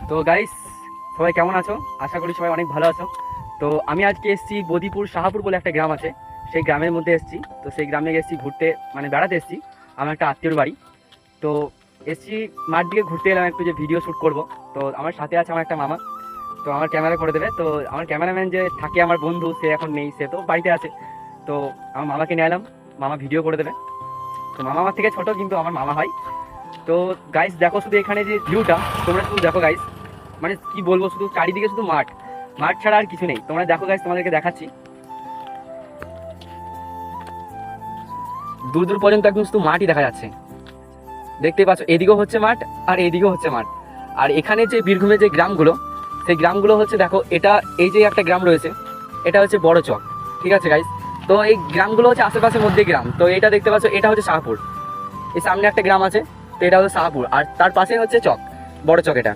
তো গাইস সবাই কেমন আছো? আশা করি সবাই অনেক ভালো আছো। তো আমি আজকে এসেছি বদিপুর শাহাপুর বলে একটা গ্রাম আছে। সেই গ্রামের মধ্যে এসেছি। তো সেই গ্রামে এসেছি ঘুরতে মানে বেড়াতে এসেছি। আমার একটা আত্মীয়র বাড়ি। তো এসেছি মাঠ দিকে ঘুরতে এলাম একটু যে ভিডিও শ্যুট করব। তো আমার সাথে আছে আমার একটা মামা। তো আমার ক্যামেরা করে দেবে। তো আমার ক্যামেরাম্যান যে থাকে আমার বন্ধু, সে এখন নেই, সে তো বাড়িতে আছে। তো আমার মামাকে নিয়ে এলাম। মামা ভিডিও করে দেবে। তো মামা আমার থেকে ছোট, কিন্তু আমার মামা হয় তো গাইস দেখো শুধু এখানে যে ভিউটা তোমরা শুধু দেখো গাইস মানে কি বলব, শুধু চারিদিকে শুধু মাঠ। মাঠ ছাড়া আর কিছু নেই। তোমরা দেখো গাইস তোমাদেরকে দেখাচ্ছি। দূর দূর পর্যন্ত একদম শুধু মাঠই দেখা যাচ্ছে। দেখতেই পাচ্ছ, এদিকেও হচ্ছে মাঠ আর এদিকেও হচ্ছে মাঠ। আর এখানে যে বীরভূমের যে গ্রামগুলো, সেই গ্রামগুলো হচ্ছে, দেখো, এটা এই যে একটা গ্রাম রয়েছে, এটা হচ্ছে বড় চক, ঠিক আছে গাইস তো এই গ্রামগুলো হচ্ছে আশেপাশের মধ্যে গ্রাম। তো এটা দেখতে পাচ্ছ, এটা হচ্ছে শাহপুর। এই সামনে একটা গ্রাম আছে তো এটা হচ্ছে শাহপুর আর তার পাশে হচ্ছে চক বড় চক এটা।